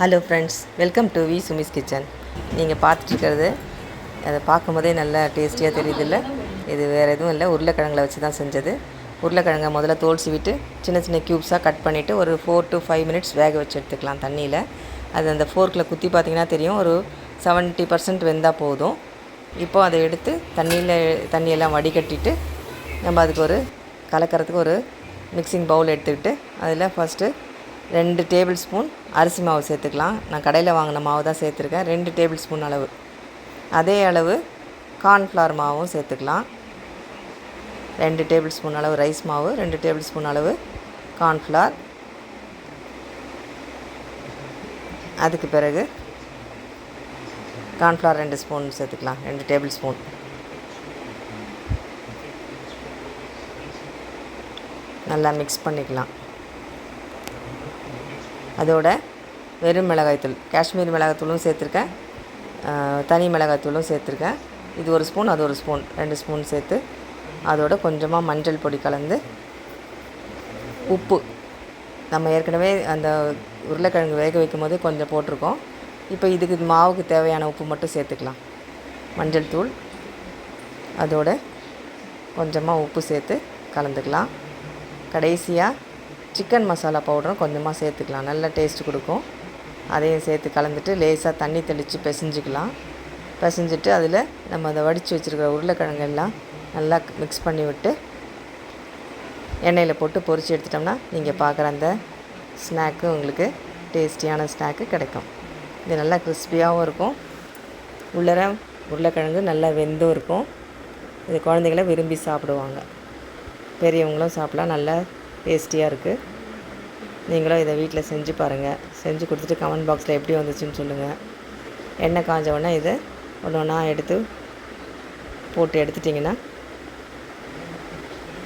Hello friends welcome to V Sumi's kitchen நீங்கள் பார்த்துட்ருக்கிறது அதை பார்க்கும்போதே நல்லா டேஸ்டியாக தெரியுதுல்ல. இது வேறு எதுவும் இல்லை. உருளைக்கிழங்கில் வச்சு தான் செஞ்சது. உருளைக்கிழங்கை முதல்ல தோல் சீவிட்டு சின்ன சின்ன க்யூப்ஸாக கட் பண்ணிவிட்டு ஒரு ஃபோர் டு ஃபைவ் மினிட்ஸ் வேக வச்சு எடுத்துக்கலாம் தண்ணியில். அது அந்த ஃபோர்க்கில் குத்தி பார்த்தீங்கன்னா தெரியும். ஒரு செவன்ட்டி பர்சன்ட் வெந்தால் போதும். இப்போ அதை எடுத்து தண்ணியில் தண்ணியெல்லாம் வடிகட்டிட்டு நம்ம அதுக்கு ஒரு கலக்கிறதுக்கு ஒரு மிக்சிங் பவுல் எடுத்துக்கிட்டு அதில் ஃபஸ்ட்டு ரெண்டு டேபிள் ஸ்பூன் அரிசி மாவு சேர்த்துக்கலாம். நான் கடையில் வாங்கின மாவு தான் சேர்த்துருக்கேன். ரெண்டு டேபிள் ஸ்பூன் அளவு. அதே அளவு கார்ன்ஃப்ளவர் மாவும் சேர்த்துக்கலாம். ரெண்டு டேபிள் ஸ்பூன் அளவு ரைஸ் மாவு ரெண்டு டேபிள் ஸ்பூன் அளவு கார்ன்ஃப்ளவர். அதுக்கு பிறகு கார்ன்ஃப்ளவர் ரெண்டு ஸ்பூன் சேர்த்துக்கலாம். ரெண்டு டேபிள் ஸ்பூன் நல்லா மிக்ஸ் பண்ணிக்கலாம். அதோட வெறும் மிளகாய்த்தூள் காஷ்மீர் மிளகாய்த்தூளும் சேர்த்துருக்கேன். தனி மிளகாய்த்தூளும் சேர்த்துருக்கேன். இது ஒரு ஸ்பூன் அது ஒரு ஸ்பூன் ரெண்டு ஸ்பூன் சேர்த்து அதோட கொஞ்சமாக மஞ்சள் பொடி கலந்து உப்பு. நம்ம ஏற்கனவே அந்த உருளைக்கிழங்கு வேக வைக்கும் போது கொஞ்சம் போட்டிருக்கோம். இப்போ இதுக்கு மாவுக்கு தேவையான உப்பு மட்டும் சேர்த்துக்கலாம். மஞ்சள் தூள் அதோட கொஞ்சமாக உப்பு சேர்த்து கலந்துக்கலாம். கடைசியாக சிக்கன் மசாலா பவுடரும் கொஞ்சமாக சேர்த்துக்கலாம். நல்ல டேஸ்ட் கொடுக்கும். அதையும் சேர்த்து கலந்துட்டு லேசாக தண்ணி தெளித்து பிசைஞ்சிக்கலாம். பிசைஞ்சிட்டு அதில் நம்ம அதை வடித்து வச்சுருக்கிற உருளைக்கிழங்கெல்லாம் நல்லா மிக்ஸ் பண்ணி விட்டு எண்ணெயில் போட்டு பொரித்து எடுத்துட்டோம்னா நீங்கள் பார்க்குற அந்த ஸ்நாக்கு உங்களுக்கு டேஸ்டியான ஸ்நாக்கு கிடைக்கும். இது நல்லா கிறிஸ்பியாகவும் இருக்கும். உள்ளர உருளைக்கிழங்கு நல்லா வெந்தும் இருக்கும். இது குழந்தைங்கள விரும்பி சாப்பிடுவாங்க. பெரியவங்களும் சாப்பிடலாம். நல்லா டேஸ்டியாக இருக்குது நீங்களும் இதை வீட்டில் செஞ்சு பாருங்கள் செஞ்சு கொடுத்துட்டு கமெண்ட் பாக்ஸில் எப்படி வந்துச்சுன்னு சொல்லுங்கள் எண்ணெய் காஞ்ச உடனே இதை ஒன்று ஒன்றா எடுத்து போட்டு எடுத்துட்டிங்கன்னா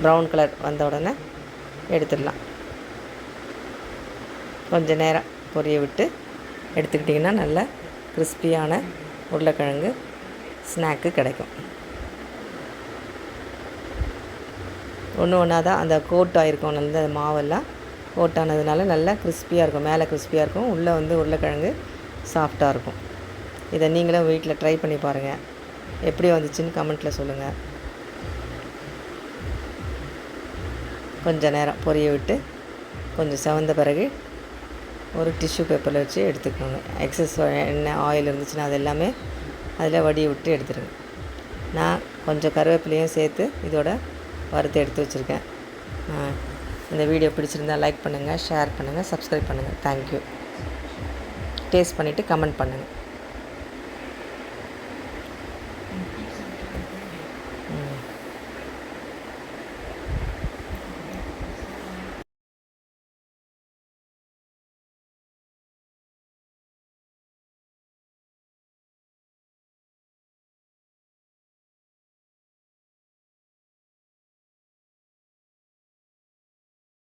ப்ரௌன் கலர் வந்த உடனே எடுத்துடலாம். கொஞ்சம் நேரம் பொரிய விட்டு எடுத்துக்கிட்டிங்கன்னா நல்ல கிறிஸ்பியான உருளைக்கிழங்கு ஸ்நாக்கு கிடைக்கும். ஒன்று ஒன்றா தான் அந்த கோட் ஆகிருக்கும் அந்த மாவெல்லாம் கோட் ஆனதுனால நல்லா கிறிஸ்பியாக இருக்கும் மேலே கிறிஸ்பியாக இருக்கும் உள்ளே வந்து உருளைக்கிழங்கு சாஃப்டாக இருக்கும். இதை நீங்களும் வீட்டில் ட்ரை பண்ணி பாருங்கள் எப்படி வந்துச்சுன்னு கமெண்ட்டில் சொல்லுங்கள் கொஞ்சம் நேரம் பொரிய விட்டு கொஞ்சம் செவந்த பிறகு ஒரு டிஷ்யூ பேப்பரில் வச்சு எடுத்துக்கோங்க. எக்ஸஸ் எண்ணெய் ஆயில் இருந்துச்சுன்னா அது எல்லாமே அதில் வடியை விட்டு எடுத்துருங்க. நான் கொஞ்சம் கருவேப்பிலையும் சேர்த்து இதோட வறுத்து எடுத்து வச்சுருக்கேன். இந்த வீடியோ பிடிச்சிருந்தா லைக் பண்ணுங்கள் ஷேர் பண்ணுங்கள் சப்ஸ்கிரைப் பண்ணுங்கள் தேங்க்யூ டேஸ்ட் பண்ணிவிட்டு கமெண்ட் பண்ணுங்கள்